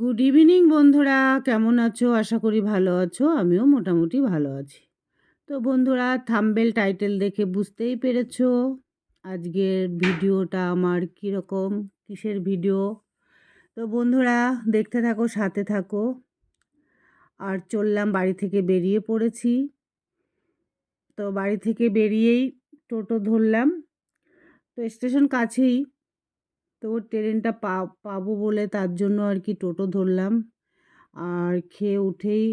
Good evening বন্ধুরা। কেমন আছো? আশা করি ভালো আছো। আমিও মোটামুটি ভালো আছি। তো বন্ধুরা থাম্বেল টাইটেল দেখে বুঝতেই পেরেছ আজকের ভিডিওটা আমার কীরকম, কিসের ভিডিও? তো বন্ধুরা, দেখতে থাকো, সাথে থাকো। আর চললাম, বাড়ি থেকে বেরিয়ে পড়েছি। তো বাড়ি থেকে বেরিয়েই টোটো ধরলাম। তো স্টেশন কাছেই তো ট্রেনটা পা, পাবো বলে তার জন্য আর কি টোটো ধরলাম। আর খেয়ে উঠেই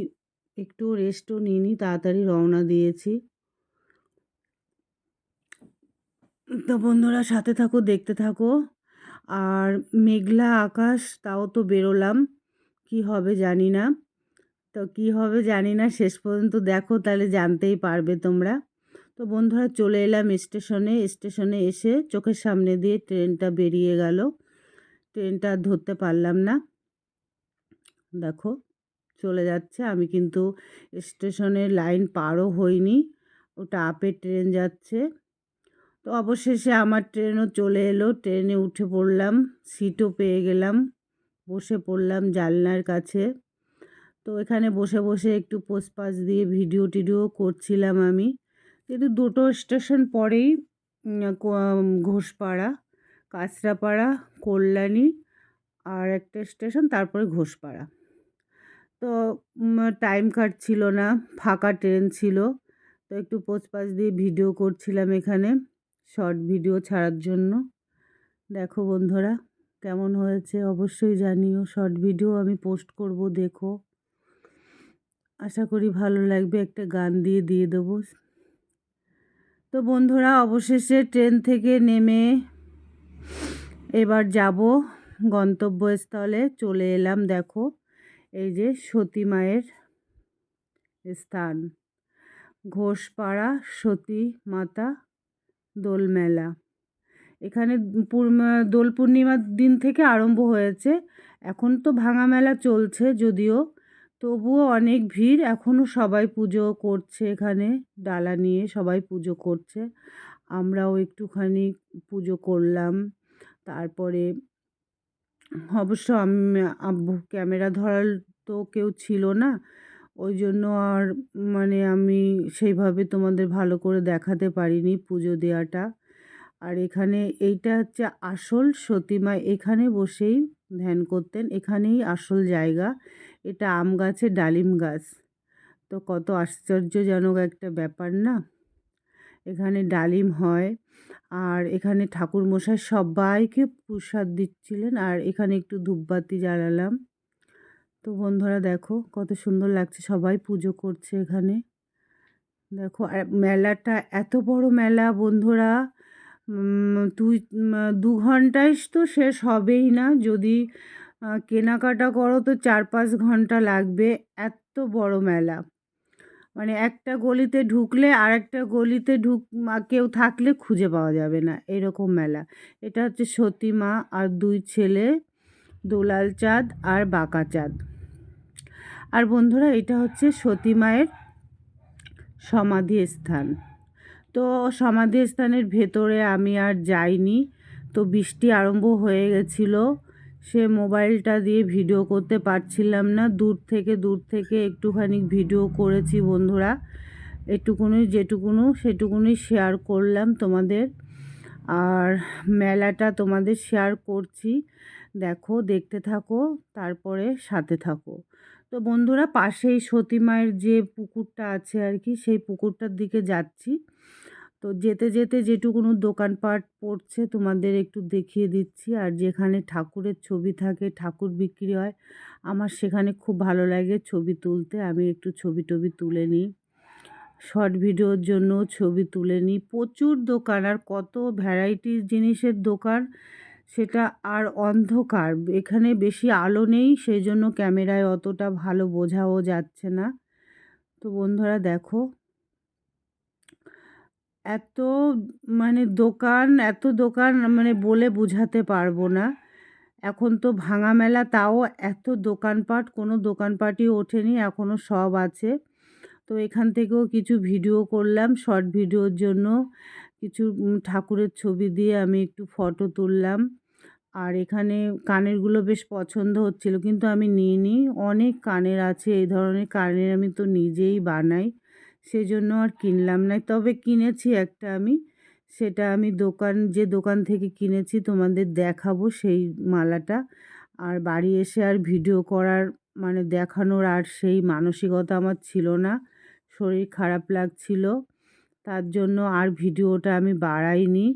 একটু রেস্টও নিইনি, তাড়াতাড়ি রওনা দিয়েছি। তো বন্ধুরা সাথে থাকো, দেখতে থাকো। আর মেঘলা আকাশ, তাও তো বেরোলাম। কি হবে জানি না। তো কি হবে জানি না, শেষ পর্যন্ত দেখো, তাহলে জানতেই পারবে তোমরা। তো বন্ধুরা চলে এলাম স্টেশনে। স্টেশনে এসে চোখের সামনে দিয়ে ট্রেনটা বেরিয়ে গেল। ট্রেনটা ধরতে পারলাম না। দেখো, চলে যাচ্ছে। আমি কিন্তু স্টেশনের লাইন পারও হইনি। ওটা আপের ট্রেন যাচ্ছে। তো অবশেষে আমার ট্রেনও চলে এলো। ট্রেনে উঠে পড়লাম, সিটও পেয়ে গেলাম, বসে পড়লাম জানলার কাছে। তো এখানে বসে বসে একটু পোস্টপাস দিয়ে ভিডিও টিডিও করছিলাম আমি। কিন্তু দুটো স্টেশন পরেই ঘোষপাড়া, কাঁচরাপাড়া, কল্যাণী আর একটা স্টেশন, তারপরে ঘোষপাড়া। তো টাইম কাটছিল না, ফাঁকা ট্রেন ছিল, তো একটু পোস্টপাস দিয়ে ভিডিও করছিলাম এখানে, শর্ট ভিডিও ছাড়ার জন্য। দেখো বন্ধুরা, কেমন হয়েছে অবশ্যই জানিও, শর্ট ভিডিও আমি পোস্ট করব, দেখো। আশা করি ভালো লাগবে, একটা গান দিয়ে দিয়ে দেবো। তো বন্ধুরা, অবশেষে ট্রেন থেকে নেমে এবার যাব গন্তব্যস্থলে। চলে এলাম, দেখো, এই যে সতী মায়ের স্থান। ঘোষপাড়া সতী মাতা দোলমেলা। এখানে দোল পূর্ণিমার দিন থেকে আরম্ভ হয়েছে। এখন তো ভাঙা মেলা চলছে, যদিও তবুও অনেক ভিড়। এখনও সবাই পুজো করছে এখানে, ডালা নিয়ে সবাই পুজো করছে। আমরাও একটুখানি পুজো করলাম। তারপরে অবশ্য আমি, আব্বু ক্যামেরা ধরার তো কেউ ছিল না। ওই জন্য আর মানে আমি সেইভাবে তোমাদের ভালো করে দেখাতে পারিনি পুজো দেওয়াটা। আর এখানে এইটা হচ্ছে আসল সতীমা। এখানে বসেই ধ্যান করতেন। এখানেই আসল জায়গা। এটা আম গাছে ডালিম গাছ। তো কত আশ্চর্যজনক একটা ব্যাপার না? এখানে ডালিম হয় আর এখানে ঠাকুরমশাই সবাইকে প্রসাদ দিচ্ছিলেন আর এখানে একটু ধূপবাতি জ্বালালাম। তো বন্ধুরা দেখো কত সুন্দর লাগছে, সবাই পুজো করছে এখানে। দেখো আর মেলাটা, এত বড় মেলা বন্ধুরা। তুই দু ঘন্টায় তো শেষ হবেই না। যদি কেনাকাটা করো তো চার পাঁচ ঘণ্টা লাগবে এত বড় মেলা। মানে একটা গলিতে ঢুকলে আর একটা গলিতে ঢুক কেউ থাকলে খুঁজে পাওয়া যাবে না, এরকম মেলা। এটা হচ্ছে সতী মা আর দুই ছেলে, দোলাল চাঁদ আর বাঁকা চাঁদ। আর বন্ধুরা, এটা হচ্ছে সতী মায়ের সমাধি স্থান। তো সমাধি স্থানের ভেতরে আমি আর যাইনি, তো বৃষ্টি আরম্ভ হয়ে গেছিল। সে মোবাইলটা দিয়ে ভিডিও করতে পারছিলাম না। দূর থেকে দূর থেকে একটুখানি ভিডিও করেছি বন্ধুরা। এটুকুনি, যেটুকুনো সেটুকুনি শেয়ার করলাম তোমাদের। আর মেলাটা তোমাদের শেয়ার করছি। দেখো, দেখতে থাকো, তারপরে সাথে থাকো। তো বন্ধুরা, পাশেই সতী মায়ের যে পুকুরটা আছে আর কি, সেই পুকুরটার দিকে যাচ্ছি। তো যেতে যেতে যেটুকুনো দোকানপাট পড়ছে তোমাদের একটু দেখিয়ে দিচ্ছি। আর যেখানে ঠাকুরের ছবি থাকে, ঠাকুর বিক্রি হয়, আমার সেখানে খুব ভালো লাগে ছবি তুলতে। আমি একটু ছবি টবি তুলে নিই। শর্ট ভিডিওর জন্য ছবি তুলে নিই। প্রচুর দোকান। আর কত ভ্যারাইটিস জিনিসের দোকান, সেটা আর অন্ধকার। এখানে বেশি আলো নেই, সেই জন্য ক্যামেরায় অতটা ভালো বোঝাও যাচ্ছে না। তো বন্ধুরা দেখো এত মানে দোকান, এত দোকান মানে বলে বোঝাতে পারব না। এখন তো ভাঙা মেলা, তাও এত দোকানপাট, কোনো দোকানপাটই ওঠেনি এখনও সব আছে। তো এখান থেকেও কিছু ভিডিও করলাম, শর্ট ভিডিওর জন্য কিছু ঠাকুরের ছবি দিয়ে আমি একটু ফটো তুললাম। আর এখানে কানেরগুলো বেশ পছন্দ হচ্ছিল, কিন্তু আমি নিইনি। অনেক কানের আছে, এই ধরনের কানের আমি তো নিজেই বানাই। সেজন্য আর কিনলাম না। তবে কিনেছি একটা আমি। সেটা আমি দোকান, যে দোকান থেকে কিনেছি তোমাদের দেখাবো সেই মালাটা। আর বাড়ি এসে আর ভিডিও করার মানে দেখানোর আর সেই মানসিকতা আমার ছিল না। শরীর খারাপ লাগছিল। তার জন্য আর ভিডিওটা আমি বাড়াইনি।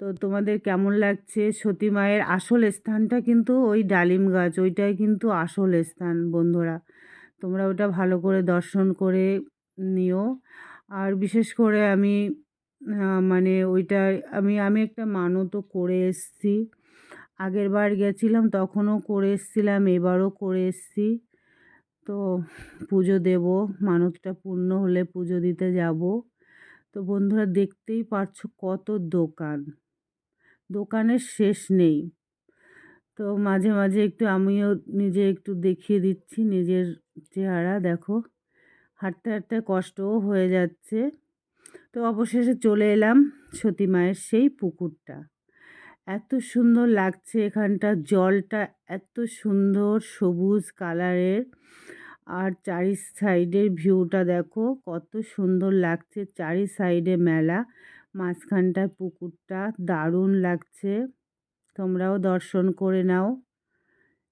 তো তোমাদের কেমন লাগছে? সতী মায়ের আসল স্থানটা কিন্তু ওই ডালিম গাছ, ওইটাই কিন্তু আসল স্থান বন্ধুরা। তোমরা ওটা ভালো করে দর্শন করে নিও। আর বিশেষ করে আমি মানে ওইটা আমি আমি একটা মানতও করে এসছি। আগের বার গেছিলাম, তখনও করে এসছিলাম, এবারও করে এসছি। তো পুজো দেব মানতটা পূর্ণ হলে পুজো দিতে যাব। তো বন্ধুরা দেখতেই পারছ কত দোকান। দোকানের শেষ নেই। তো মাঝে মাঝে একটু আমিও নিজে একটু দেখিয়ে দিচ্ছি, নিজের চেহারা দেখো। হাঁটতে হাঁটতে কষ্টও হয়ে যাচ্ছে। তো অবশেষে চলে এলাম সতী মায়ের সেই পুকুরটা। এত সুন্দর লাগছে এখানটা, জলটা এত সুন্দর সবুজ কালারের। আর চারি সাইডের ভিউটা দেখো, কত সুন্দর লাগছে চারি সাইডে মেলা। মাঝখানটায় পুকুরটা, দারুণ লাগছে। তোমরাও দর্শন করে নাও।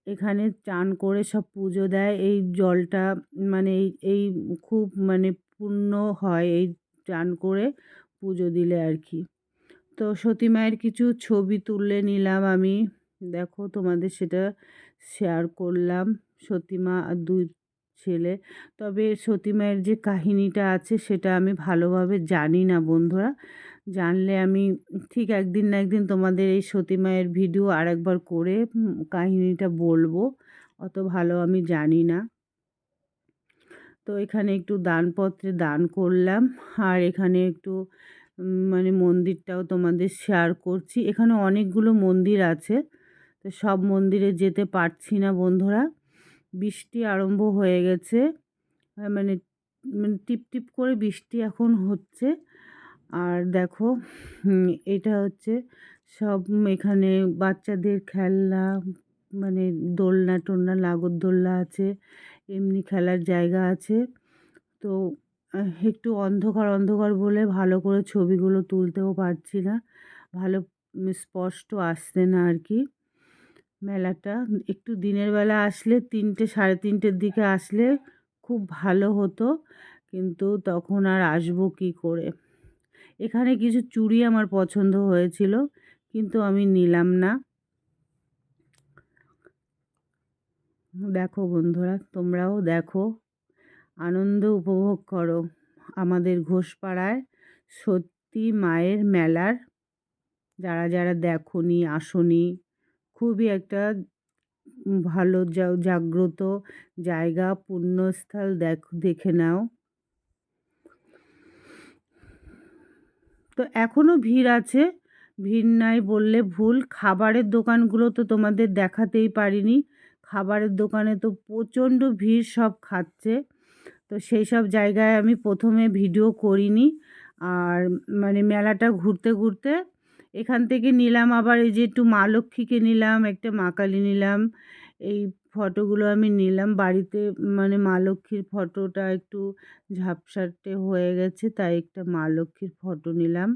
এখানে চান করে সব পুজো দেয়। এই জলটা মানে এই এই খুব মানে পূর্ণ হয় এই চান করে পুজো দিলে আর কি তো সতী মায়ের কিছু ছবি তুলে নিলাম আমি। দেখো তোমাদের সেটা শেয়ার করলাম। সতী মা আর দুই ছেলে। তবে সতী মায়ের যে কাহিনিটা আছে সেটা আমি ভালোভাবে জানি না বন্ধুরা। জানলে আমি ঠিক একদিন না একদিন তোমাদের এই সতী মায়ের ভিডিও আর একবার করে কাহিনিটা বলব। অত ভালো আমি জানি না। তো এখানে একটু দানপত্রে দান করলাম আর এখানে একটু মানে মন্দিরটাও তোমাদের শেয়ার করছি। এখানে অনেকগুলো মন্দির আছে, তো সব মন্দিরে যেতে পারছি না বন্ধুরা। বৃষ্টি আরম্ভ হয়ে গেছে মানে মানে টিপ টিপ করে বৃষ্টি এখন হচ্ছে। আর দেখো এটা হচ্ছে সব এখানে বাচ্চাদের খেলনা মানে দোলনা টোলনা নাগরদোলনা আছে, এমনি খেলার জায়গা আছে। তো একটু অন্ধকার অন্ধকার বলে ভালো করে ছবিগুলো তুলতেও পারছি না, ভালো স্পষ্ট আসছে না আর কি। মেলাটা, একটু দিনের বেলা আসলে তিনটে, সাড়ে তিনটের দিকে আসলে খুব ভালো হতো, কিন্তু তখন আর আসব কী করে? এখানে কিছু চুড়ি আমার পছন্দ হয়েছিল, কিন্তু আমি নিলাম না। দেখো বন্ধুরা, তোমরাও দেখো। আনন্দ উপভোগ করো। আমাদের ঘোষপাড়ায় সত্যি মায়ের মেলার, যারা যারা দেখনি, আসনি, খুবই একটা ভালো জাগ্রত জায়গা, পুণ্যস্থল দেখ, দেখে নাও। তো এখনও ভিড় আছে। ভিড় নাই বললে ভুল। খাবারের দোকানগুলো তো তোমাদের দেখাতেই পারিনি। খাবারের দোকানে তো প্রচণ্ড ভিড় সব খাচ্ছে। তো সেই সব জায়গায় আমি প্রথমে ভিডিও করিনি। আর মানে মেলাটা ঘুরতে ঘুরতে এখান থেকে নিলাম। আবার এই যে একটু মা লক্ষ্মীকে নিলাম, একটা মা কালী নিলাম। এই ফটোগুলো আমি নিলাম। বাড়িতে মানে মা লক্ষ্মীর ফটোটা একটু ঝাপসাটে হয়ে গেছে, তাই একটা মা লক্ষ্মীর ফটো নিলাম।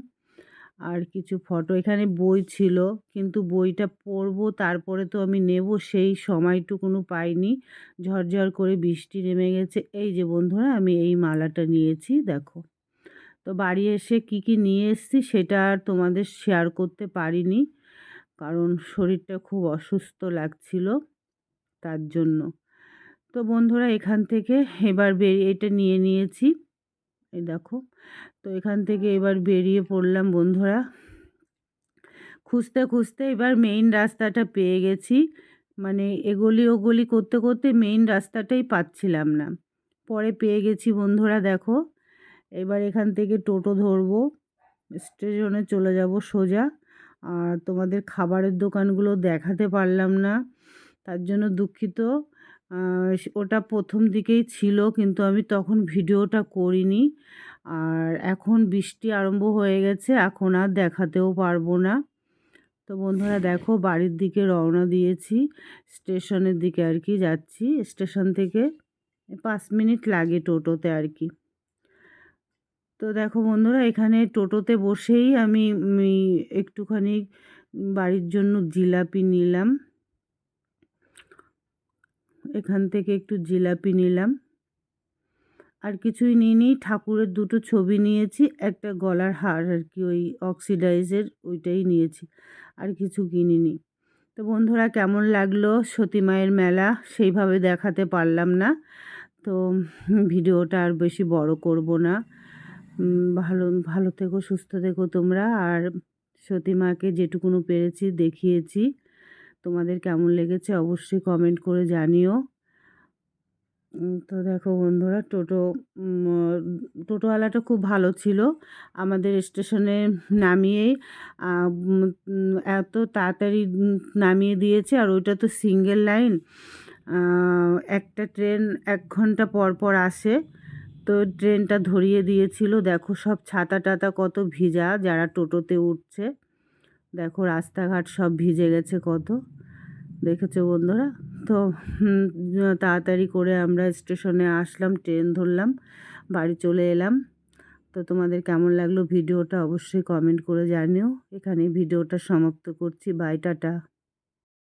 আর কিছু ফটো, এখানে বই ছিল, কিন্তু বইটা পড়ব, তারপরে তো আমি নেব, সেই সময়টুকুনো পাইনি। ঝরঝর করে বৃষ্টি নেমে গেছে। এই যে বন্ধুরা, আমি এই মালাটা নিয়েছি, দেখো। তো বাড়ি এসে কি কি নিয়ে এসেছি, সেটা আর তোমাদের শেয়ার করতে পারিনি, কারণ শরীরটা খুব অসুস্থ লাগছিল। তার জন্য। তো বন্ধুরা, এখান থেকে এবার বেরিয়ে এটা নিয়ে নিয়েছি। এই দেখো, তো এখান থেকে এবার বেরিয়ে পড়লাম বন্ধুরা। খুঁজতে খুঁজতে এবার মেইন রাস্তাটা পেয়ে গেছি। মানে এগলি ওগলি করতে করতে মেইন রাস্তাটাই পাচ্ছিলাম না। পরে পেয়ে গেছি বন্ধুরা, দেখো। এবার এখান থেকে টোটো ধরবো, স্টেশনে চলে যাব সোজা। আর তোমাদের খাবারের দোকানগুলো দেখাতে পারলাম না। তার জন্য দুঃখিত। ওটা প্রথম দিকেই ছিল কিন্তু আমি তখন ভিডিওটা করিনি। আর এখন বৃষ্টি আরম্ভ হয়ে গেছে, এখন আর দেখাতেও পারব না। তো বন্ধুরা দেখো বাড়ির দিকে রওনা দিয়েছি, স্টেশনের দিকে আর কি যাচ্ছি। স্টেশন থেকে পাঁচ মিনিট লাগে টোটোতে আর কি। তো দেখো বন্ধুরা এখানে টোটোতে বসেই আমি একটুখানি বাড়ির জন্য জিলাপি নিলাম। এখান থেকে একটু জিলাপি নিলাম। আর কিছুই নিইনি, ঠাকুরের দুটো ছবি নিয়েছি, একটা গলার হার আর কি, ওই অক্সিডাইজের ওইটাই নিয়েছি, আর কিছু কিনিনি। তো বন্ধুরা, কেমন লাগল সতী মায়ের মেলা? সেইভাবে দেখাতে পারলাম না। তো ভিডিওটা আর বেশি বড় করব না। ভালো ভালো থেকো, সুস্থ থেকো তোমরা। আর সতী মাকে যেটুকুনো পেরেছি, দেখিয়েছি। তোমাদের কেমন লেগেছে অবশ্যই কমেন্ট করে জানিও। তো দেখো বন্ধুরা, টোটো টোটোওয়ালাটা খুব ভালো ছিল। আমাদের স্টেশনে নামিয়েই এত তাড়াতাড়ি নামিয়ে দিয়েছে আর ওইটা তো সিঙ্গেল লাইন একটা ট্রেন এক ঘণ্টা পর পর আসে। তো ট্রেনটা ধরিয়ে দিয়েছিল। দেখো সব ছাতা টাতা কত ভিজা যারা টোটোতে উঠছে। দেখো রাস্তাঘাট সব ভিজে গেছে কত। দেখেছ বন্ধুরা? তো তাড়াতাড়ি করে আমরা স্টেশনে আসলাম, ট্রেন ধরলাম, বাড়ি চলে এলাম। তো তোমাদের কেমন লাগল ভিডিওটা অবশ্যই কমেন্ট করে জানিও। এখানে ভিডিওটা সমাপ্ত করছি। Bye, tata.